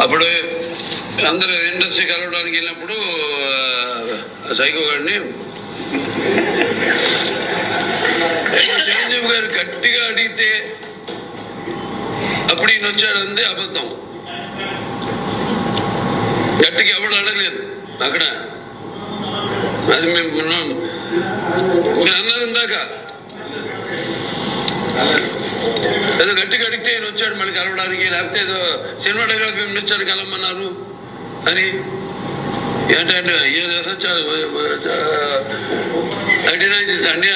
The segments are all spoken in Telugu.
అప్పుడు అందరూ ఇండస్ట్రీ కలవడానికి వెళ్ళినప్పుడు సైకో గారిని చిరంజీవి గారు గట్టిగా అడిగితే అప్పుడు ఈయన వచ్చాడంది అబద్ధం. గట్టిగా ఎవడు అడగలేదు అక్కడ. అది మేము మీరు అన్నారు ఇందాక. ఏదో గట్టిగా అడిగితే ఈయన వచ్చాడు మళ్ళీ కలవడానికి లేకపోతే ఏదో సినిమాటోగ్రఫీ మినిస్టర్ కలవమన్నారు అని. ఏంటంటే ఏదో అడిగినా అండి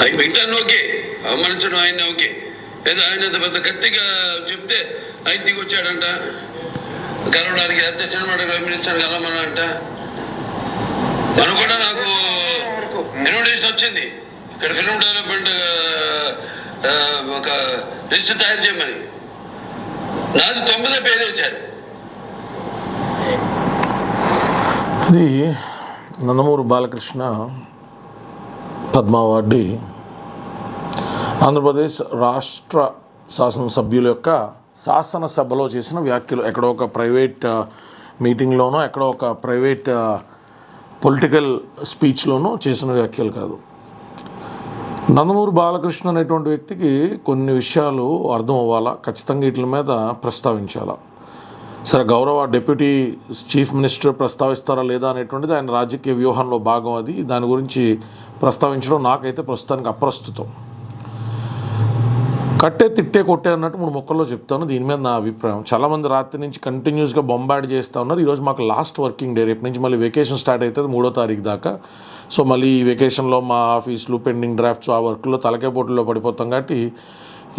అవి వింటాను ఓకే. అవమానించడం ఆయన ఓకే. ఏదో ఆయన పెద్ద గట్టిగా చెప్తే ఆయన దిగి వచ్చాడంట. కలవడానికి లేకపోతే సినిమాటోగ్రఫీ మినిస్టర్ కలవమన్నారంట మనం కూడా నాకు ఇన్విటేషన్ వచ్చింది. ఇక్కడ ఫిల్మ్ డెవలప్మెంట్ ఒక లిస్ట్ తయారు చేయమని నాది తొమ్మిదో పేరు వేశారు ఇది నందమూరి బాలకృష్ణ పద్మావాడి ఆంధ్రప్రదేశ్ రాష్ట్ర శాసనసభ్యుల యొక్క శాసనసభలో చేసిన వ్యాఖ్యలు ఎక్కడో ఒక ప్రైవేట్ మీటింగ్లోనో ఎక్కడో ఒక ప్రైవేట్ పొలిటికల్ స్పీచ్లోనో చేసిన వ్యాఖ్యలు కాదు. నందమూరి బాలకృష్ణ అనేటువంటి వ్యక్తికి కొన్ని విషయాలు అర్థం అవ్వాలా? ఖచ్చితంగా వీటి మీద ప్రస్తావించాలా? సరే గౌరవ డిప్యూటీ చీఫ్ మినిస్టర్ ప్రస్తావిస్తారా లేదా అనేటువంటిది ఆయన రాజకీయ వ్యూహంలో భాగం అది. దాని గురించి ప్రస్తావించడం నాకైతే ప్రస్తుతానికి అప్రస్తుతం. కట్టే తిట్టే కొట్టే అన్నట్టు మూడు మొక్కల్లో చెప్తాను. దీని మీద నా అభిప్రాయం. చాలామంది రాత్రి నుంచి కంటిన్యూస్గా బొంబాడ్ చేస్తూ ఉన్నారు. ఈరోజు మాకు లాస్ట్ వర్కింగ్ డే. రేపు నుంచి మళ్ళీ వెకేషన్ స్టార్ట్ అవుతుంది. మూడో తారీఖు దాకా. సో మళ్ళీ ఈ వెకేషన్లో మా ఆఫీసులు పెండింగ్ డ్రాఫ్ట్స్ ఆ వర్క్లో తలకే పోటీలో పడిపోతాం కాబట్టి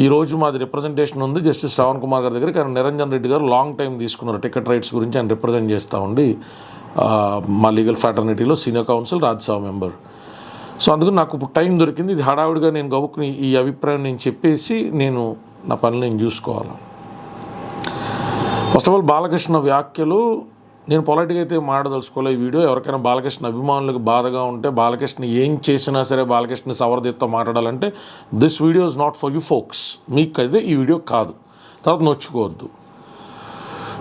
ఈ రోజు మాది రిప్రజెంటేషన్ ఉంది. జస్టిస్ శ్రవణ్ కుమార్ గారి దగ్గర కానీ నిరంజన్ రెడ్డి గారు లాంగ్ టైం తీసుకున్నారు టికెట్ రైట్స్ గురించి ఆయన రిప్రజెంట్ చేస్తూ ఉండి మా legal ఫ్రాటర్నిటీలో senior counsel Rajya Sabha member so అందుకు నాకు ఇప్పుడు టైం దొరికింది. ఇది హడావుడిగా నేను గబుక్కుని ఈ అభిప్రాయం నేను చెప్పేసి నేను నా పనులు నేను చూసుకోవాలి. ఫస్ట్ ఆఫ్ ఆల్ బాలకృష్ణ వ్యాఖ్యలు నేను పొలైట్గా అయితే మాట్లాడదలుచుకోలే ఈ వీడియో. ఎవరికైనా బాలకృష్ణ అభిమానులకు బాధగా ఉంటే బాలకృష్ణ ఏం చేసినా సరే బాలకృష్ణ సవర్దితో మాట్లాడాలంటే this video is not for you folks మీకు అయితే ఈ వీడియో కాదు. తర్వాత నొచ్చుకోవద్దు.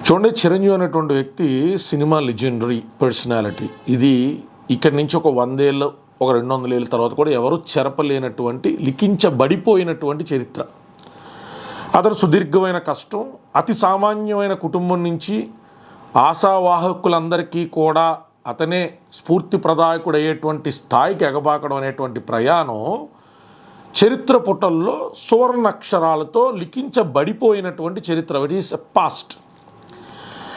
చూడండి చిరంజీవి అనేటువంటి వ్యక్తి సినిమా లెజెండరీ పర్సనాలిటీ. ఇది ఇక్కడి నుంచి ఒక వందేళ్ళు ఒక రెండు వందల ఏళ్ళ తర్వాత కూడా ఎవరు చెరపలేనటువంటి లిఖించబడిపోయినటువంటి చరిత్ర. అతను సుదీర్ఘమైన కష్టం అతి సామాన్యమైన కుటుంబం నుంచి ఆశావాహకులందరికీ కూడా అతనే స్ఫూర్తి ప్రదాయకుడు అయ్యేటువంటి స్థాయికి ఎగబాకడం అనేటువంటి ప్రయాణం చరిత్ర పుటల్లో సువర్ణాక్షరాలతో లిఖించబడిపోయినటువంటి చరిత్ర. ఇట్ ఈస్ పాస్ట్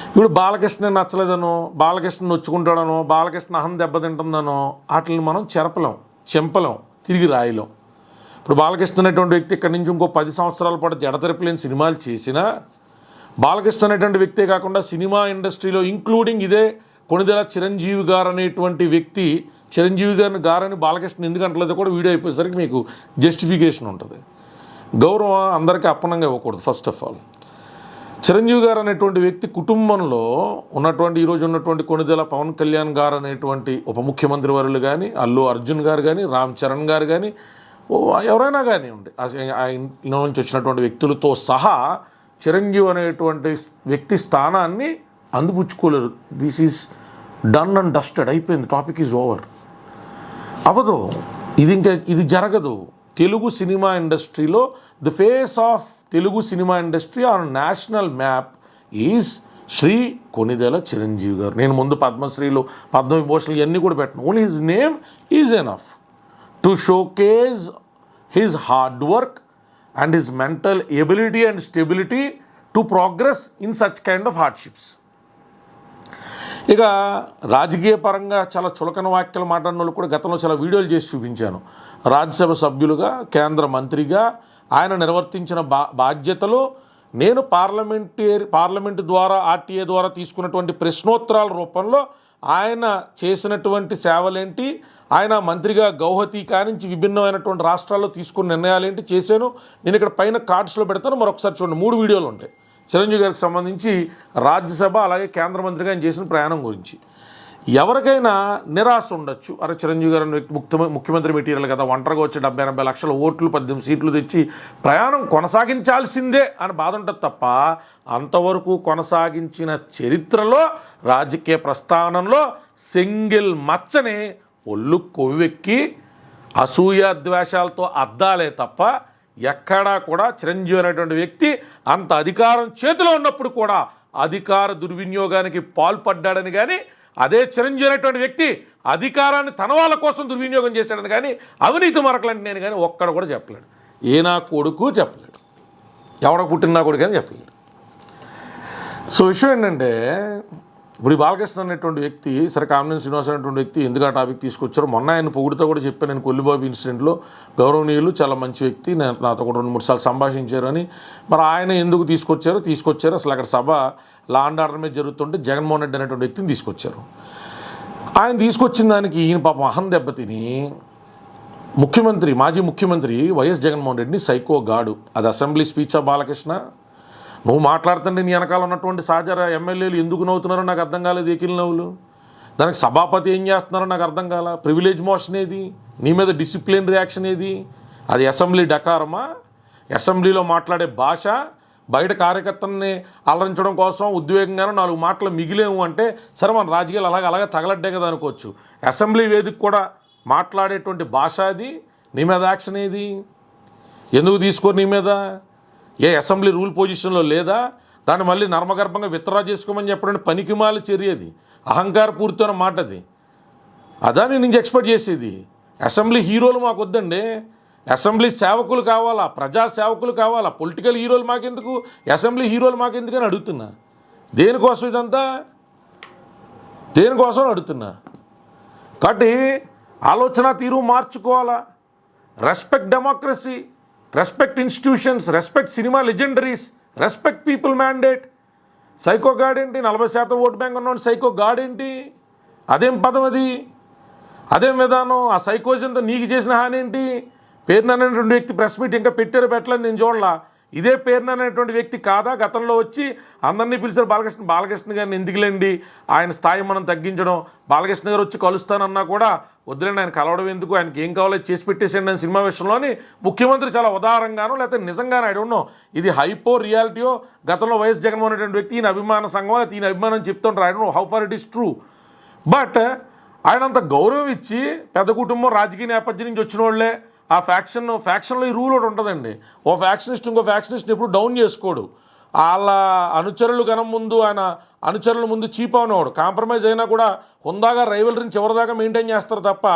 ఇప్పుడు బాలకృష్ణ నచ్చలేదనో బాలకృష్ణ నొచ్చుకుంటాడనో బాలకృష్ణ అహం దెబ్బతింటుందనో వాటిని మనం చెరపలేం చెంపలేం తిరిగి రాయలేం. ఇప్పుడు బాలకృష్ణ అనేటువంటి వ్యక్తి ఇక్కడి నుంచి ఇంకో పది సంవత్సరాల పాటు జడతెరపలేని సినిమాలు చేసినా బాలకృష్ణ అనేటువంటి వ్యక్తే కాకుండా సినిమా ఇండస్ట్రీలో ఇంక్లూడింగ్ ఇదే కొణిదెల చిరంజీవి గారు అనేటువంటి వ్యక్తి చిరంజీవి గారిని గారని బాలకృష్ణ ఎందుకు అంటలేదో కూడా వీడియో అయిపోయేసరికి మీకు జస్టిఫికేషన్ ఉంటుంది. గౌరవం అందరికీ అప్పనంగా ఇవ్వకూడదు ఫస్ట్ ఆఫ్ ఆల్ చిరంజీవి గారు అనేటువంటి వ్యక్తి కుటుంబంలో ఉన్నటువంటి ఈరోజు ఉన్నటువంటి కొణిదెల పవన్ కళ్యాణ్ గారు అనేటువంటి ఉప ముఖ్యమంత్రి వర్యులు కానీ అల్లు అర్జున్ గారు కానీ రామ్ చరణ్ గారు కానీ ఓ ఎవరైనా కానివ్వండి ఆ ఆ ఇంట్లో నుంచి వచ్చినటువంటి వ్యక్తులతో సహా చిరంజీవి అనేటువంటి వ్యక్తి స్థానాన్ని అందిపుచ్చుకోలేరు. This is done and dusted అయిపోయింది. టాపిక్ ఈజ్ ఓవర్ అవదు ఇది ఇంకా ఇది జరగదు. తెలుగు సినిమా ఇండస్ట్రీలో the face of Telugu cinema industry on national map is Shri Konidela Chiranjeevi గారు. నేను ముందు పద్మశ్రీలు పద్మవిభూషణలు ఇవన్నీ కూడా పెట్టను. Only his name is enough to showcase his hard work and his mental ability and stability to progress in such kind of hardships ఇక రాజకీయ పరంగా చాలా చులకన వ్యాఖ్యలు మాట్లాడిన వాళ్ళు కూడా గతంలో చాలా వీడియోలు చేసి చూపించాను. రాజ్యసభ సభ్యులుగా కేంద్ర మంత్రిగా ఆయన నిర్వర్తించిన బా బాధ్యతలు నేను పార్లమెంటరీ పార్లమెంటు ద్వారా ఆర్టీఏ ద్వారా తీసుకున్నటువంటి ప్రశ్నోత్తరాల రూపంలో ఆయన చేసినటువంటి సేవలేంటి? ఆయన మంత్రిగా గౌహతి కానించి విభిన్నమైనటువంటి రాష్ట్రాల్లో తీసుకున్న నిర్ణయాలు ఏంటి చేశాను? నేను ఇక్కడ పైన కార్డ్స్లో పెడతాను మరొకసారి చూడండి. మూడు వీడియోలు ఉంటాయి. చిరంజీవి గారికి సంబంధించి రాజ్యసభ అలాగే కేంద్ర మంత్రిగా ఆయన చేసిన ప్రయాణం గురించి. ఎవరికైనా నిరాశ ఉండొచ్చు. అరే చిరంజీవి గారు అనే ముఖ్యమంత్రి మెటీరియల్ కదా ఒంటరిగా వచ్చి డెబ్బై ఎనభై లక్షల ఓట్లు పద్దెనిమిది సీట్లు తెచ్చి ప్రయాణం కొనసాగించాల్సిందే అని బాధ ఉంటుంది తప్ప అంతవరకు కొనసాగించిన చరిత్రలో రాజకీయ ప్రస్థానంలో సింగిల్ మచ్చని ఒళ్ళు కొవ్వెక్కి అసూయ ద్వేషాలతో అద్దాలే తప్ప ఎక్కడా కూడా చిరంజీవి అనేటువంటి వ్యక్తి అంత అధికారం చేతిలో ఉన్నప్పుడు కూడా అధికార దుర్వినియోగానికి పాల్పడ్డాడని కానీ అదే చిరంజీవి అనేటువంటి వ్యక్తి అధికారాన్ని తన వాళ్ళ కోసం దుర్వినియోగం చేశాడని కానీ అవినీతి మరకలంటే నేను కానీ ఒక్కడ కూడా చెప్పలేడు ఏ నా కొడుకు చెప్పలేడు. ఎవడ పుట్టిన నా కొడుకు అని చెప్పలేడు. సో విషయం ఏంటంటే ఇప్పుడు ఈ బాలకృష్ణ అనేటువంటి వ్యక్తి సరే కామినేని శ్రీనివాస్ అనేటువంటి వ్యక్తి ఎందుకు ఆ టాపిక్ తీసుకొచ్చారు? మొన్న ఆయన పొగుడుతో కూడా చెప్పాను నేను కొల్లిబాబు ఇన్సిడెంట్లో గౌరవనీయులు చాలా మంచి వ్యక్తి నేను నాతో కూడా రెండు మూడు సార్లు సంభాషించారు అని. మరి ఆయన ఎందుకు తీసుకొచ్చారో? తీసుకొచ్చారు అసలు అక్కడ సభ లా అండ్ ఆర్డర్ మీద జరుగుతుంటే జగన్మోహన్ రెడ్డి అనేటువంటి వ్యక్తిని తీసుకొచ్చారు. ఆయన తీసుకొచ్చిన దానికి ఈయన పాపం అహం దెబ్బతిని ముఖ్యమంత్రి మాజీ ముఖ్యమంత్రి వైఎస్ జగన్మోహన్ రెడ్డిని సైకో గాడు. అది అసెంబ్లీ స్పీచ్ ఆఫ్ బాలకృష్ణ నువ్వు మాట్లాడుతుంటే నీ వెనకాల ఉన్నటువంటి సహచర ఎమ్మెల్యేలు ఎందుకు నవ్వుతున్నారో నాకు అర్థం కాలేదు ఏకిల్ నవ్వులు. దానికి సభాపతి ఏం చేస్తున్నారో నాకు అర్థం కాల. ప్రివిలేజ్ మోషన్ ఏది? నీ మీద డిసిప్లిన్ రియాక్షన్ ఏది? అది అసెంబ్లీ డకారమా? అసెంబ్లీలో మాట్లాడే భాష బయట కార్యకర్తల్ని అలరించడం కోసం ఉద్వేగంగానే నాలుగు మాటలు మిగిలేము అంటే సరే మన రాజకీయాలు అలాగ అలాగే తగలడ్డే కదా అనుకోవచ్చు. అసెంబ్లీ వేదిక కూడా మాట్లాడేటువంటి భాష అది. నీ మీద యాక్షన్ ఏది? ఎందుకు తీసుకోరు నీ మీద? ఏ అసెంబ్లీ రూల్ పొజిషన్లో లేదా? దాన్ని మళ్ళీ నర్మగర్భంగా విత్డ్రా చేసుకోమని చెప్పడం పనికిమాల చర్య అది అహంకార మాట అది అదా నేను నుంచి ఎక్స్పెక్ట్ చేసేది. అసెంబ్లీ హీరోలు మాకు వద్దండి అసెంబ్లీ సేవకులు కావాలా? ప్రజా సేవకులు కావాలా? పొలిటికల్ హీరోలు మాకెందుకు? అసెంబ్లీ హీరోలు మాకెందుకు అని అడుగుతున్నా. దేనికోసం ఇదంతా? దేనికోసం అడుగుతున్నా? కాబట్టి ఆలోచన తీరు మార్చుకోవాలా? Respect democracy respect institutions respect cinema legendaries respect people mandate psycho guard ఏంటి? నలభై శాతం ఓటు బ్యాంక్ ఉన్నవాడు సైకో గార్డ్ ఏంటి? అదేం పదం అది? అదేం విధానం? ఆ సైకోజన్తో నీకు చేసిన హాని ఏంటి? పేరున రెండు వ్యక్తి ప్రెస్ మీట్ ఇంకా పెట్టారు పెట్టలేదు నేను చూడలా. ఇదే పేరున అనేటువంటి వ్యక్తి కాదా? గతంలో వచ్చి అందరినీ పిలిచారు బాలకృష్ణ బాలకృష్ణ గారిని ఎందుకులేండి? ఆయన స్థాయి మనం తగ్గించడం. బాలకృష్ణ గారు వచ్చి కలుస్తానన్నా కూడా వద్దులేండి ఆయన కలవడం ఎందుకు? ఆయనకి ఏం కావాలో చేసి పెట్టేసేయండి అని సినిమా విషయంలోని ముఖ్యమంత్రి చాలా ఉదారంగానో లేకపోతే నిజంగానే ఐ ఉన్నాం ఇది హైపో రియాలిటీయో గతంలో వైఎస్ జగన్మోహన్ రెడ్డి వ్యక్తి ఈయన అభిమాన సంఘం లేకపోతే ఈయన అభిమానం చెప్తుంటారు. I don't how far it is true but ఆయన అంత గౌరవం ఇచ్చి పెద్ద కుటుంబం రాజకీయ నేపథ్యం నుంచి వచ్చిన వాళ్ళే ఆ ఫ్యాక్షన్ ఫ్యాక్షన్లో ఈ రూల్ ఒకటి ఉంటుందండి. ఓ ఫ్యాక్షనిస్ట్ ఇంకో ఫ్యాక్షనిస్ట్ ఎప్పుడు డౌన్ చేసుకోడు. వాళ్ళ అనుచరులు గణం ముందు ఆయన అనుచరుల ముందు చీప్ అనేవాడు కాంప్రమైజ్ అయినా కూడా హుందాగా రైవలరీని చివరిదాకా మెయింటైన్ చేస్తారు తప్ప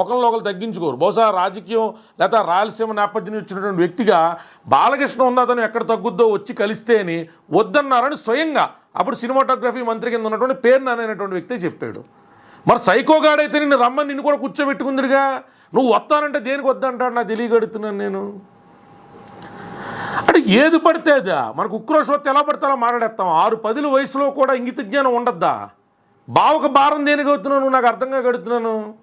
ఒకరిని ఒకరు తగ్గించుకోరు. బహుశా రాజకీయం లేదా రాయలసీమ నేపథ్యం ఇచ్చినటువంటి వ్యక్తిగా బాలకృష్ణ ఉందా తను ఎక్కడ తగ్గుద్దో వచ్చి కలిస్తే అని వద్దన్నారని స్వయంగా అప్పుడు సినిమాటోగ్రఫీ మంత్రి కింద ఉన్నటువంటి పేరు నానైనటువంటి వ్యక్తి చెప్పాడు. మరి సైకోగాడైతే నిన్ను రమ్మని నిన్ను కూడా కూర్చోబెట్టుకుందిగా నువ్వు వస్తానంటే దేనికి వద్దంటాడు? నాకు తెలియగడుతున్నాను నేను. అంటే ఏది పడితే అదా. మనకు ఉక్రోషం ఎలా పడితే మాట్లాడేస్తాం. ఆరు పదుల వయసులో కూడా ఇంగిత జ్ఞానం ఉండద్దా? బావకు భారం దేనికి అవుతున్నావు నువ్వు నాకు అర్థంగా గడుతున్నాను.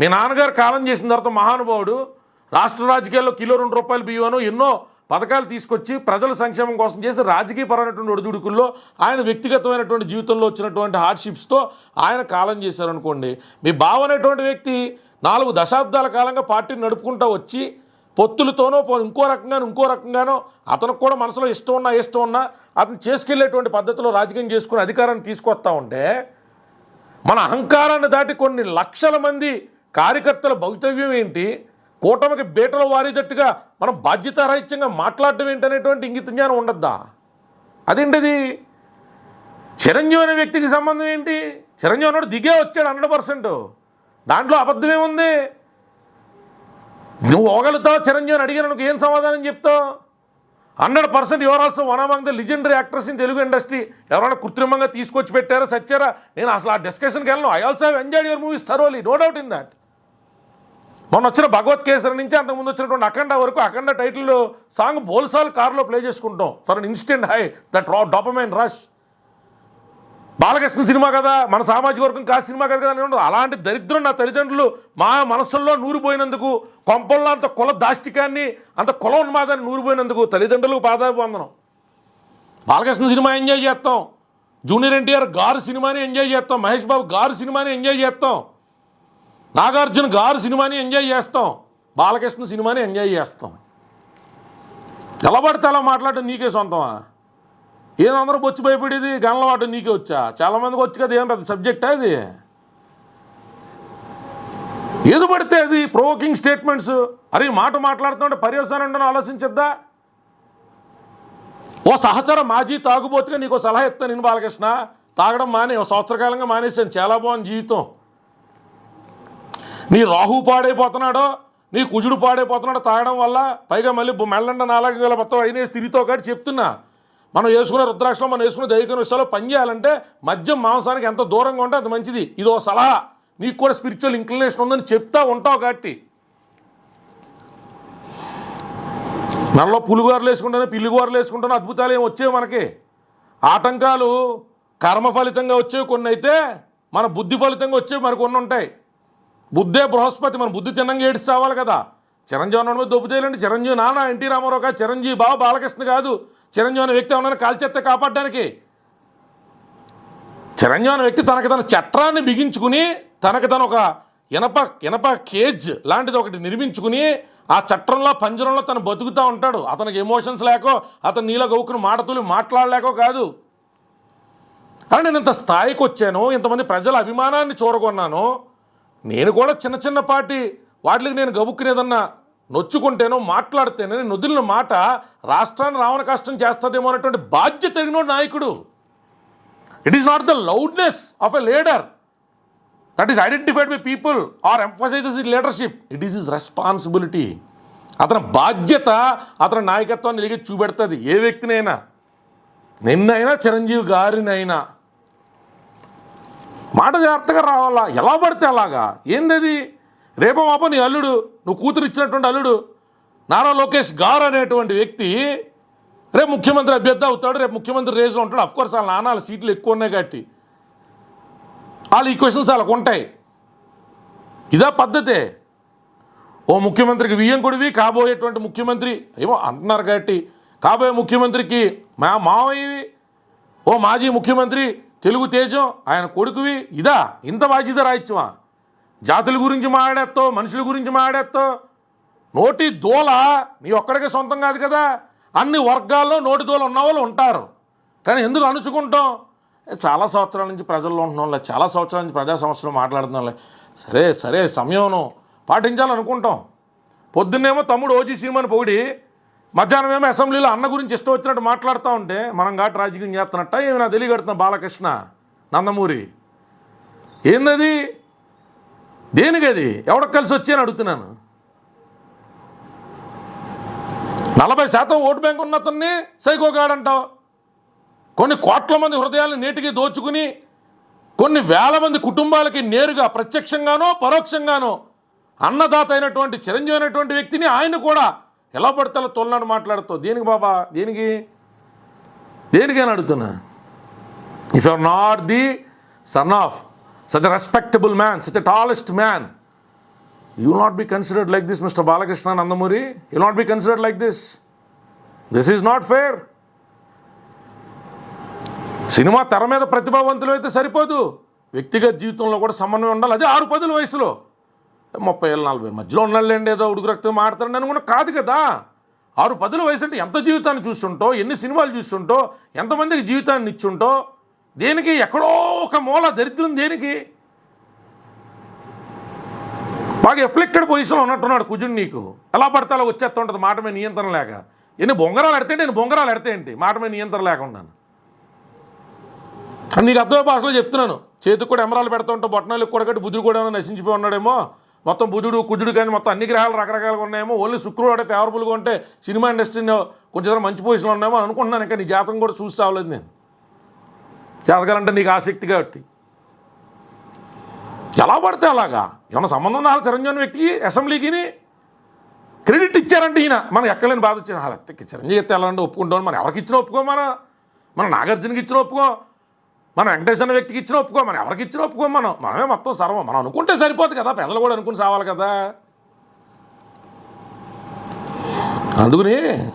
మీ నాన్నగారు కాలం చేసిన తర్వాత మహానుభావుడు రాష్ట్ర రాజకీయాల్లో కిలో రెండు రూపాయలు బియ్యను ఎన్నో పథకాలు తీసుకొచ్చి ప్రజల సంక్షేమం కోసం చేసి రాజకీయపరమైనటువంటి ఒడిదుడుకుల్లో ఆయన వ్యక్తిగతమైనటువంటి జీవితంలో వచ్చినటువంటి హార్డ్షిప్స్తో ఆయన కాలం చేశారనుకోండి. మీ బావ అనేటువంటి వ్యక్తి నాలుగు దశాబ్దాల కాలంగా పార్టీని నడుపుకుంటూ వచ్చి పొత్తులతోనో ఇంకో రకంగానో ఇంకో రకంగానో అతనికి కూడా మనసులో ఇష్టం ఉన్నా ఇష్టం ఉన్నా అతను చేసుకెళ్ళేటువంటి పద్ధతిలో రాజకీయం చేసుకుని అధికారాన్ని తీసుకొస్తా ఉంటే మన అహంకారాన్ని దాటి కొన్ని లక్షల మంది కార్యకర్తల భవితవ్యం ఏంటి? కూటమికి బీటలు వారేటట్టుగా మనం బాధ్యతారాహిత్యంగా మాట్లాడటం ఏంటనేటువంటి ఇంగిత జ్ఞానం ఉండద్దా? అదేంటిది? చిరంజీవి అనే వ్యక్తికి సంబంధం ఏంటి? చిరంజీవి అన్నాడు దిగే వచ్చాడు హండ్రెడ్ పర్సెంట్. దాంట్లో అబద్ధమేముంది? నువ్వు ఓగలుగుతావు చిరంజీవిని అడిగినకు ఏం సమాధానం చెప్తావు? Hundred percent your also one among the legendary actors in Telugu industry. ఎవరైనా కృత్రిమంగా తీసుకొచ్చి పెట్టారా సచ్చారా? నేను అసలు ఆ డిస్కషన్కి వెళ్ళను. I also have enjoyed your movies thoroughly no doubt in that మొన్న వచ్చిన భగవత్ కేసరి నుంచి అంతకుముందు వచ్చినటువంటి అఖండ వరకు అఖండ టైటిల్ సాంగ్ బోల్సాల్ కార్లో ప్లే చేసుకుంటాం for an instant high that drop dopamine rush Balakrishna cinema కదా మన సామాజిక వర్గం కాదు సినిమా కదా కదా అని ఉండదు. అలాంటి దరిద్రం నా తల్లిదండ్రులు మా మనసుల్లో నూరిపోయినందుకు కొంపల్లో అంత కుల దాష్టికాన్ని అంత కుల ఉన్మాదాన్ని నూరిపోయినందుకు తల్లిదండ్రులకు పాదాభివందనం. బాలకృష్ణ సినిమా ఎంజాయ్ చేస్తాం. జూనియర్ ఎన్టీఆర్ గారు సినిమాని ఎంజాయ్ చేస్తాం. మహేష్ బాబు గారు సినిమాని ఎంజాయ్ చేస్తాం. నాగార్జున గారు సినిమాని ఎంజాయ్ చేస్తాం. బాలకృష్ణ సినిమాని ఎంజాయ్ చేస్తాం. ఎలా పడితే అలా మాట్లాడటం నీకే సొంతమా? ఏదందరూ బొచ్చి భయపడేది? గనలవాటం నీకే వచ్చా? చాలామందికి వచ్చి కదా ఏం పెద్ద సబ్జెక్టా అది ఏది పడితే అది? ప్రోవోకింగ్ స్టేట్మెంట్స్ అరే మాట మాట్లాడుతుంటే పర్యవసానం ఉండని ఆలోచించద్దా? ఓ సహచర మాజీ తాగుబోతుగా నీకు సలహా ఇస్తాను నేను బాలకృష్ణ. తాగడం మానే ఓ సంవత్సర కాలంగా మానేశాను. చాలా బాగుంది జీవితం. నీ రాహు పాడైపోతున్నాడో నీ కుజుడు పాడైపోతున్నాడో తాగడం వల్ల పైగా మళ్ళీ మెల్లండ నాలుగు గల మొత్తం అయిన స్థితితో కాడి చెప్తున్నా. మనం వేసుకునే రుద్రాక్షలో మనం వేసుకున్న దైవిక విషయాల్లో పని చేయాలంటే మద్యం మాంసానికి ఎంత దూరంగా ఉంటే అంత మంచిది. ఇది సలహా. నీకు కూడా స్పిరిచువల్ ఇంక్లినేషన్ ఉందని చెప్తా ఉంటావు కాబట్టి. మనలో పులిగోరలు వేసుకుంటానే పిల్లిగోరలు వేసుకుంటానే అద్భుతాలు ఏమి వచ్చేవి మనకి? ఆటంకాలు కర్మ ఫలితంగా వచ్చేవి కొన్ని అయితే మన బుద్ధి ఫలితంగా వచ్చేవి మరి కొన్ని ఉంటాయి. బుద్ధే బృహస్పతి మన బుద్ధి తిన్నంగా ఏడ్చి చావాలి కదా. చిరంజీవి అన్న మీద దొబ్బుతేయాలంటే చిరంజీవి నాన్న ఎన్టీ రామారావు కాదు చిరంజీవి బావ బాలకృష్ణ కాదు. చిరంజీవి అనే వ్యక్తి ఉన్నాను కాల్చెత్త కాపాడడానికి? చిరంజీవి అనే వ్యక్తి తనకి తన చట్రాన్ని బిగించుకుని తనకు తను ఒక ఇనప ఇనప కేజ్ లాంటిది ఒకటి నిర్మించుకుని ఆ చట్రంలో పంజరంలో తను బతుకుతూ ఉంటాడు. అతనికి ఎమోషన్స్ లేకో అతను నీలో గౌకుని మాటతులు మాట్లాడలేకో కాదు. అని నేను ఇంత స్థాయికి వచ్చాను ఇంతమంది ప్రజల అభిమానాన్ని చూరగొన్నాను నేను కూడా చిన్న చిన్న పార్టీ వాటికి నేను గబుక్కునేదన్నా నొచ్చుకుంటేనో మాట్లాడితేనే నేను మాట రాష్ట్రాన్ని రావణ కష్టం చేస్తుందేమో అనేటువంటి బాధ్యత ఎరిగిన నాయకుడు. It is not the loudness of a leader that is identified by people or emphasises is leadership it is is responsibility అతని బాధ్యత అతని నాయకత్వాన్ని వెలిగి చూపెడుతుంది. ఏ వ్యక్తినైనా నిన్నైనా చిరంజీవి గారినైనా. మాట జాగ్రత్తగా రావాలా? ఎలా పడితే అలాగా? ఏందది? రేపో మాపో నీ అల్లుడు. నువ్వు కూతురు ఇచ్చినటువంటి అల్లుడు నారా లోకేష్ గారు అనేటువంటి వ్యక్తి రేపు ముఖ్యమంత్రి అభ్యర్థి అవుతాడు రేపు ముఖ్యమంత్రి రేజ్లో ఉంటాడు. అఫ్కోర్స్ వాళ్ళ నాన్నల సీట్లు ఎక్కువ ఉన్నాయి కాబట్టి. వాళ్ళ ఈక్వెషన్స్ వాళ్ళకు ఉంటాయి. ఇదా పద్ధతే. ఓ ముఖ్యమంత్రికి వియ్యం కొడివి కాబోయేటువంటి ముఖ్యమంత్రి ఏమో అంటున్నారు కాబట్టి కాబోయే ముఖ్యమంత్రికి మా మావయ్యవి ఓ మాజీ ముఖ్యమంత్రి తెలుగు తేజం ఆయన కొడుకువి ఇదా ఇంత బాధ్యత రాయిత్యమా జాతుల గురించి మాట్లాడేస్తావు మనుషుల గురించి మాట్లాడేస్తావు నోటి దోల నీ ఒక్కడికే సొంతం కాదు కదా. అన్ని వర్గాల్లో నోటి దోల ఉన్న వాళ్ళు ఉంటారు. కానీ ఎందుకు అణుచుకుంటాం? చాలా సంవత్సరాల నుంచి ప్రజల్లో ఉంటున్నాంలే చాలా సంవత్సరాల నుంచి ప్రజా సమస్యలు మాట్లాడుతున్నాంలే సరే సరే సమయం పాటించాలనుకుంటాం. పొద్దున్నేమో తమ్ముడు ఓజీ సినిమాని పొగిడి మధ్యాహ్నం ఏమో అసెంబ్లీలో అన్న గురించి ఇష్టం వచ్చినట్టు మాట్లాడుతూ ఉంటే మనం ఘాటు రాజకీయం చేస్తున్నట్ట? ఏమి నా తెలియగడుతున్నా బాలకృష్ణ నందమూరి. ఏందది? దేనికది? అది ఎవడకు కలిసి వచ్చి అని అడుగుతున్నాను. నలభై శాతం ఓటు బ్యాంక్ ఉన్నతన్ని సైకోగాడంటావు కొన్ని కోట్ల మంది హృదయాలను నేటికి దోచుకుని కొన్ని వేల మంది కుటుంబాలకి నేరుగా ప్రత్యక్షంగానో పరోక్షంగానో అన్నదాత అయినటువంటి చిరంజీవి అయినటువంటి వ్యక్తిని ఆయన కూడా ఎలా పడితే అలా తొలనాడు మాట్లాడుతావు? దేనికి బాబా? దేనికి? దేనికి అని అడుగుతున్నా. If are not the son of such a respectable man such a tallest man you not be considered like this mister Balakrishna Nandamuri you not be considered like this this is not fair cinema తెర మీద ప్రతిభావంతులు అయితే సరిపోదు. వ్యక్తిగత జీవితంలో కూడా సమన్వయం ఉండాలి. అదే ఆరు పదుల వయసులో. ముప్పై ఏళ్ళు నలభై మధ్యలో ఉన్నాళ్ళండి ఏదో ఉడుకు రక్తం మాడతారని అనుకున్న కాదు కదా. ఆరు పదుల వయసు అంటే ఎంత జీవితాన్ని చూస్తుంటో ఎన్ని సినిమాలు చూస్తుంటో ఎంతమందికి జీవితాన్ని ఇచ్చుంటో దేనికి? ఎక్కడో ఒక మూల దరిద్రం దేనికి? బాగా ఎఫ్లెక్టెడ్ పొజిషన్లో ఉన్నట్టున్నాడు కుజుడు నీకు. ఎలా పడితే అలా వచ్చేస్తుంటుంది మాట మీద నియంత్రణ లేక. ఎన్ని బొంగరాలు ఎడితే నేను బొంగరాలు ఎడితే ఏంటి? మాట మీద నియంత్రణ లేకుండా నీకు అర్థమయ్యే భాషలో చెప్తున్నాను. చేతికి కూడా ఎమరాలు పెడుతుంటే ఉంటే బొట్టనాలకు కూడా కట్టి బుధుడు కూడా ఏమైనా నశించిపోయి ఉన్నాడేమో? మొత్తం బుధుడు కుజుడు కానీ మొత్తం అన్ని గ్రహాలు రకరకాలుగా ఉన్నాయేమో? ఓన్లీ శుక్రుడు అంటే ఫేవరబుల్గా ఉంటే సినిమా ఇండస్ట్రీని కొంచెం మంచి పొజిషన్లో ఉన్నాయేమో అనుకుంటున్నాను. ఇంకా నీ జాతకం కూడా చూసి సావలేదు నేను. ఎదగాలంటే నీకు ఆసక్తి కాబట్టి. ఎలా పడితే అలాగా? ఏమైనా సంబంధం ఉందా? చిరంజీవి వ్యక్తికి అసెంబ్లీకి క్రెడిట్ ఇచ్చారంటే ఈయన. మనం ఎక్కడలేని బాధ వచ్చిన అలా చిరంజీవి ఎత్తే ఎలా ఒప్పుకుంటాం మనం ఎవరికి ఇచ్చినా ఒప్పుకో మన మన నాగార్జునకి ఇచ్చిన ఒప్పుకో. మన వెంకటేశ్వర వ్యక్తికి ఇచ్చిన ఒప్పుకో. మనం ఎవరికి ఇచ్చిన ఒప్పుకో. మనం మనమే మొత్తం సర్వం. మనం అనుకుంటే సరిపోదు కదా. ప్రజలు కూడా అనుకుని సావాలి కదా. అందుకని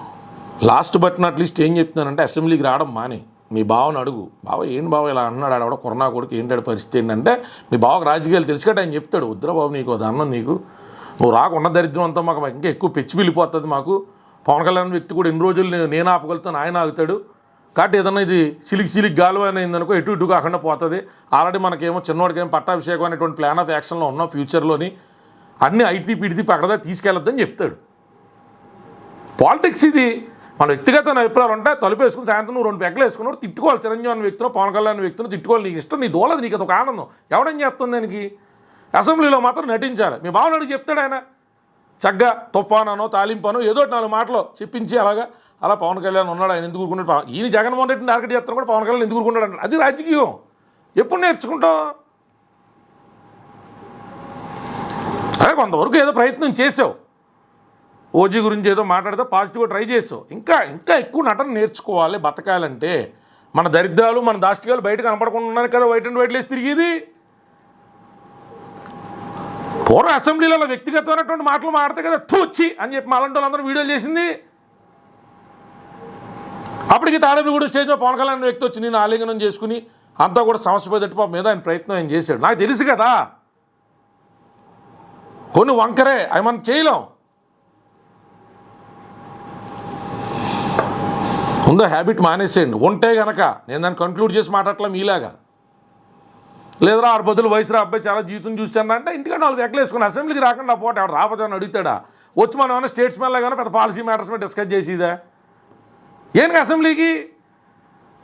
లాస్ట్ బట్ నాట్ లీస్ట్ ఏం చెప్తున్నానంటే అసెంబ్లీకి రావడం మానే. మీ బావని అడుగు. బావ ఏంటి బావ ఇలా అన్నాడు? ఆడ కొరనా కొడుకు ఏంటాడు పరిస్థితి ఏంటంటే మీ బావకు రాజకీయాలు తెలుసు ఆయన చెప్తాడు. వద్దురా బాబు నీకు దాన్నం నీకు. నువ్వు రాకున్న దరిద్రం అంతా మాకు ఇంకా ఎక్కువ పెచ్చి వెళ్ళిపోతుంది మాకు. పవన్ కళ్యాణ్ వ్యక్తి కూడా ఎన్ని రోజులు నేను- నేను ఆపగలుగుతాను ఆయన ఆగుతాడు. కాబట్టి ఏదన్నా ఇది సిలిక్ సిలిక్ గాలు అయిందనుకో ఎటు ఇటు కాకుండా పోతుంది. ఆల్రెడీ మనకేమో చిన్నవాడికి ఏమో పట్టాభిషేకం అనేటువంటి ప్లాన్ ఆఫ్ యాక్షన్లో ఉన్నాం ఫ్యూచర్లోని. అన్ని ఐటీ పిడితి పక్కదా తీసుకెళ్ళొద్దని చెప్తాడు. పాలిటిక్స్ ఇది. మన వ్యక్తిగత అభిప్రాయాలు ఉంటే తలుపు వేసుకుని సాయంత్రం నువ్వు రెండు పెగ్గలు వేసుకున్నావు తిట్టుకోవాలి. చిరంజీవి అనే వ్యక్తిలో పవన్ కళ్యాణ్ వ్యక్తిని తిట్టుకోవాలి. నీకు ఇష్టం నీ దోలది నీకు ఒక ఆనందం. ఎవడేం చేస్తుంది దానికి? అసెంబ్లీలో మాత్రం నటించాలి. మీ బావనాడు చెప్తాడు ఆయన. చక్కగా తుఫానో తాలింపనో ఏదో నాలుగు మాటలు చెప్పించి అలాగా అలా పవన్ కళ్యాణ్ ఉన్నాడు ఆయన ఎందుకు కూరుకున్నాడు ఈయన జగన్మోహన్ రెడ్డిని టార్గెట్ చేస్తాను కూడా పవన్ కళ్యాణ్ ఎందుకు కూరుకున్నాడు అది రాజకీయం. ఎప్పుడు నేర్చుకుంటావు? అదే కొంతవరకు ఏదో ప్రయత్నం చేసావు. ఓజీ గురించి ఏదో మాట్లాడితే పాజిటివ్గా ట్రై చేసావు ఇంకా ఇంకా ఎక్కువ నటన నేర్చుకోవాలి బతకాలంటే. మన దరిద్రాలు మన దాష్టికాలు బయట కనపడకుండా కదా వైట్ అండ్ వైట్ లేసి తిరిగేది. పూర్వ అసెంబ్లీలలో వ్యక్తిగతమైనటువంటి మాటలు మాడితే కదా తూచి అని చెప్పి మాలంటోళ్ళందరూ వాళ్ళందరూ వీడియోలు చేసింది. అప్పటికి తాడేపల్లి కూడా స్టేజ్లో పవన్ కళ్యాణ్ వ్యక్తి వచ్చి నేను ఆలింగనం చేసుకుని అంతా కూడా సమస్య పోయేటట్టు పాప మీద ఆయన ప్రయత్నం ఆయన చేశాడు? నాకు తెలుసు కదా. కొన్ని వంకరే అవి మనం చేయలేం. ముందు హ్యాబిట్ మానేసేయండి. ఉంటే గనక నేను దాన్ని కంక్లూడ్ చేసి మాట్లాడట్లా మీలాగా లేదురా ఆరు బదులు వయసు రా అబ్బాయి చాలా జీవితం చూశాను అంటే ఇంటికంటే వాళ్ళు ఎక్కలేసుకుని అసెంబ్లీకి రాకుండా పోటీ ఎవరు రాకపోతే అని అడుగుతాడా? వచ్చి మనం ఏమైనా స్టేట్స్ కానీ పెద్ద పాలసీ మ్యాటర్స్ మీద డిస్కస్ చేసేదా? ఏంటి అసెంబ్లీకి?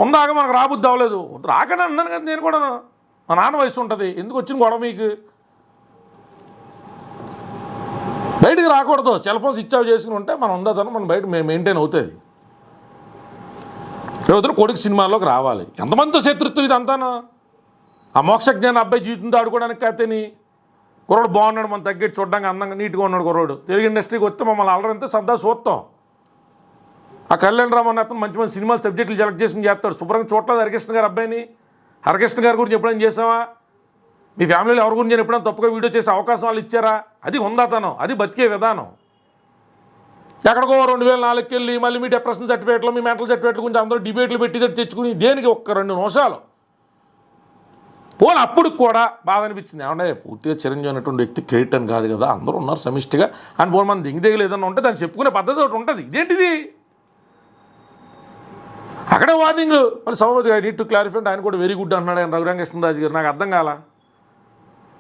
ఉందాక మనకు రాబుద్ది అవ్వలేదు. రాకనే అన్నాను కదా నేను కూడా మా నాన్న వయసు ఉంటుంది. ఎందుకు వచ్చిన గొడవ మీకు? బయటికి రాకూడదు. సెల్ ఫోన్స్ ఇచ్చావు చేసుకుని ఉంటే మనం ఉందాతనం మనం బయట మెయింటైన్ అవుతుంది. రేవతను కొడుకు సినిమాలోకి రావాలి. ఎంతమందితో శత్రుత్వం ఇదంతాను? ఆ మోక్షజ్ఞాన అబ్బాయి జీవితంతో ఆడుకోవడానికి కాతేని? కుర్రోడు బాగున్నాడు మనం తగ్గట్టు చూడడానికి అందంగా నీట్గా ఉన్నాడు కుర్రోడు. తెలుగు ఇండస్ట్రీకి వస్తే మమ్మల్ని అలరంతా సరదా చూస్తాం. ఆ కళ్యాణ్ రామన్ అతను మంచి మంచి సినిమాలు సబ్జెక్టులు సెలెక్ట్ చేసుకుని చేస్తాడు. శుభ్రంగా చూడలేదు హరికృష్ణ గారు అబ్బాయిని. హరికృష్ణ గారి గురించి ఎప్పుడైనా చేసావా? మీ ఫ్యామిలీలో ఎవరి గురించి ఎప్పుడైనా తప్పుగా వీడియో చేసే అవకాశం వాళ్ళు ఇచ్చారా? అది ఉందాతనం అది బతికే విధానం. ఎక్కడికో రెండు వేల నాలుగుకి వెళ్ళి మళ్ళీ మీ డిప్రెషన్ సర్టిఫికేట్లు మీ మెంటల్ సర్టిఫికేట్ల గురించి అందరూ డిబేట్లు పెట్టి తెచ్చుకుని దేనికి ఒక్క రెండు నిమిషాలు? పోనీ అప్పుడు కూడా బాధ అనిపించింది. ఏమంటే పూర్తిగా చిరంజీవి అనేటువంటి వ్యక్తి క్రెడిట్ అని కాదు కదా అందరూ ఉన్నారు సమిష్టిగా. అని పోనీ మన దింగి దిగలు ఏదన్నా ఉంటే దాన్ని చెప్పుకునే పద్ధతి ఒకటి ఉంటుంది. ఇదేంటిది? అక్కడే వార్నింగ్ మరి సభాపతి గారు నీట్ టు క్లారిఫై ఆయన కూడా వెరీ గుడ్ అన్నాడు ఆయన రఘురంగకృష్ణరాజు గారు. నాకు అర్థం కాల?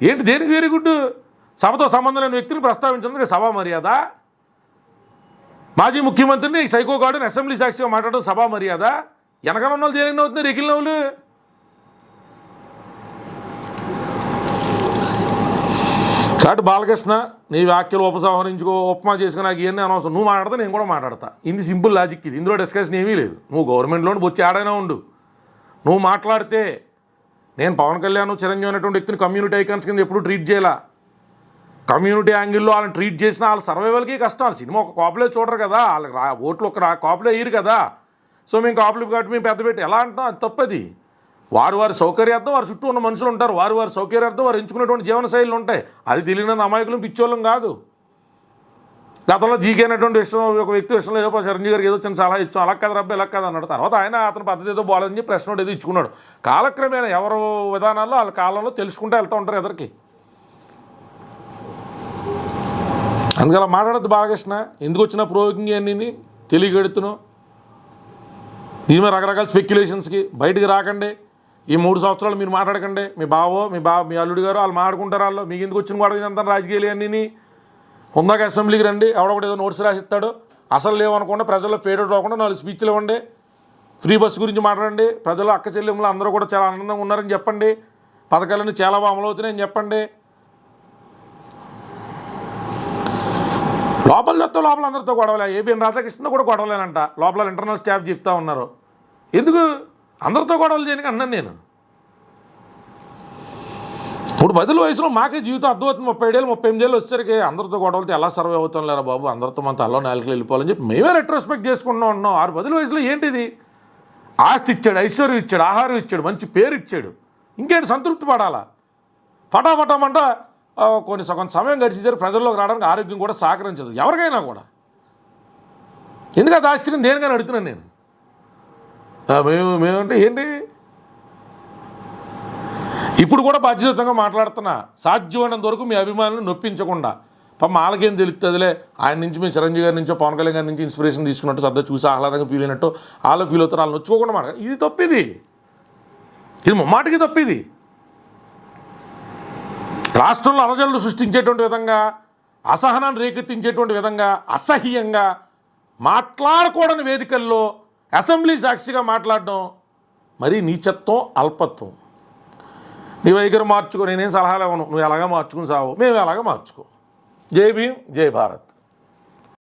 ఏంటి దేనికి వెరీ గుడ్ సభతో సంబంధం లేని వ్యక్తులు ప్రస్తావించినందుకు సభా మర్యాద? మాజీ ముఖ్యమంత్రిని సైకో గార్డెన్ అసెంబ్లీ సాక్షిగా మాట్లాడడం సభా మర్యాద. వెనకాల ఉన్న వాళ్ళు దేనికి అవుతున్నారు రెకిల్ వాళ్ళు కాబట్టి బాలకృష్ణ నీ వ్యాఖ్యలు ఉపసంహరించుకో ఉపమా చేసుకుని నాకు ఇవన్నీ అనవసరం. నువ్వు మాట్లాడతా నేను కూడా మాట్లాడతా. ఇది సింపుల్ లాజిక్ ఇది. ఇందులో డిస్కషన్ ఏమీ లేదు. నువ్వు గవర్నమెంట్లోని వచ్చి ఆడైనా ఉండు. నువ్వు మాట్లాడితే నేను పవన్ కళ్యాణ్ చిరంజీవి అనేటువంటి వ్యక్తిని కమ్యూనిటీ ఐకాన్స్ కింద ఎప్పుడు ట్రీట్ చేయాలా. కమ్యూనిటీ యాంగిల్లో వాళ్ళని ట్రీట్ చేసిన వాళ్ళ సర్వైవల్కి కష్టం. సినిమా ఒక కాపులే చూడరు కదా. వాళ్ళకి రా ఓట్లు ఒక కాపులే వేయరు కదా. సో మేము కాపులు కాబట్టి మేము పెద్ద పెట్టి ఎలా అంటాం అది తప్పది. వారు వారి సౌకర్యార్థం వారి చుట్టూ ఉన్న మనుషులు ఉంటారు. వారు వారి సౌకర్యార్థం వారు ఎంచుకునేటువంటి జీవన శైలులు ఉంటాయి. అది తెలియని అమాయకులు పిచ్చోళ్ళం కాదు. గతంలో జీకే అనేటువంటి విషయం ఒక వ్యక్తి విషయంలో ఏదో చిరంజీవి గారికి ఏదో చిన్న సలహా ఇచ్చాం. అలా కదా రబ్బా ఇలా కదా అన్నాడు. తర్వాత ఆయన అతని పద్ధతి ఏదో బాగాలని చెప్పి ప్రశ్న ఏదో ఇచ్చుకున్నాడు. కాలక్రమేణా ఎవరు విధానాల్లో వాళ్ళ కాలంలో తెలుసుకుంటూ వెళ్తూ ఉంటారు ఎదరికి. అందుకలా మాట్లాడద్దు బాలకృష్ణ. ఎందుకు వచ్చిన ప్రోగింగ్ అన్నీ తెలియగెడుతున్నావు దీని మీద రకరకాల స్పెక్యులేషన్స్కి బయటికి రాకండి. ఈ మూడు సంవత్సరాలు మీరు మాట్లాడకండి. మీ బావో మీ బా మీ అల్లుడు గారు వాళ్ళు మాట్లాడుకుంటారు వాళ్ళు. మీకు ఎందుకు వచ్చిన గొడవ ఇదంతా రాజకీయాలు అన్నీ ఉందాక అసెంబ్లీకి రండి. ఎవడొకటి ఏదో నోట్స్ రాసిస్తాడు. అసలు లేవనుకుండా ప్రజల్లో ఫేడ్ రాకుండా నాలుగు స్పీచ్లు ఇవ్వండి. ఫ్రీ బస్సు గురించి మాట్లాడండి. ప్రజలు అక్క చెల్లెములు అందరూ కూడా చాలా ఆనందంగా ఉన్నారని చెప్పండి. పథకాలన్నీ చాలా బాగా అమలవుతున్నాయని చెప్పండి. లోపల చెప్తే లోపల అందరితో గొడవలే. ఏబిఎన్ రాధాకృష్ణ కూడా గొడవలేనంట. లోపల ఇంటర్నల్ స్టాఫ్ చెప్తా ఉన్నారు. ఎందుకు? అందరితో గొడవలు చేయడానికి అన్నాను నేను. ఇప్పుడు బదులు వయసులో మాకే జీవితం అర్థమవుతుంది. ముప్పై ఏళ్ళు ముప్పై ఎనిమిది ఏళ్ళు వచ్చేసరికి అందరితో గొడవలతో ఎలా సర్వే అవుతాం లేరా బాబు? అందరితో మన తల్లో నాలుగు వెళ్ళిపోవాలని చెప్పి మేమే రెట్రోస్పెక్ట్ చేసుకుంటూ ఉన్నాం ఆరు బదులు వయసులో ఏంటిది? ఆస్తి ఇచ్చాడు ఐశ్వర్యం ఇచ్చాడు ఆహారం ఇచ్చాడు మంచి పేరు ఇచ్చాడు. ఇంకేంటి సంతృప్తి పడాలా? పటాపటామంట కొన్ని కొంత సమయం గడిచేసరికి ప్రజల్లోకి రావడానికి ఆరోగ్యం కూడా సహకరించదు. ఎవరికైనా కూడా. ఎందుకు ఆ దేనికని అడుగుతున్నాను నేను. మేము మేమంటే ఏంటి? ఇప్పుడు కూడా బాధ్యతంగా మాట్లాడుతున్నా. సాధ్యమైనంత వరకు మీ అభిమానులు నొప్పించకుండా. పాప వాళ్ళకేం తెలుస్తుందిలే ఆయన నుంచి మీ చిరంజీవి గారి నుంచో పవన్ కళ్యాణ్ గారి నుంచి ఇన్స్పిరేషన్ తీసుకున్నట్టు సర్దా చూసి ఆహ్లాదంగా ఫీల్ అయినట్టు వాళ్ళు ఫీల్ అవుతారు వాళ్ళు నొచ్చుకోకుండా మాట ఇది తప్పిది. ఇది మొమ్మాటికి తప్పిది. రాష్ట్రంలో అలజడులు సృష్టించేటువంటి విధంగా అసహనాన్ని రేకెత్తించేటువంటి విధంగా అసహ్యంగా మాట్లాడకూడని వేదికల్లో అసెంబ్లీ సాక్షిగా మాట్లాడడం మరీ నీచత్వం అల్పత్వం. నీ వైఖరి మార్చుకో నేనేం సలహాలు ఇవ్వను. నువ్వు ఎలాగా మార్చుకుని సావు? మేము ఎలాగా మార్చుకో? జై భీమ్ జై భారత్.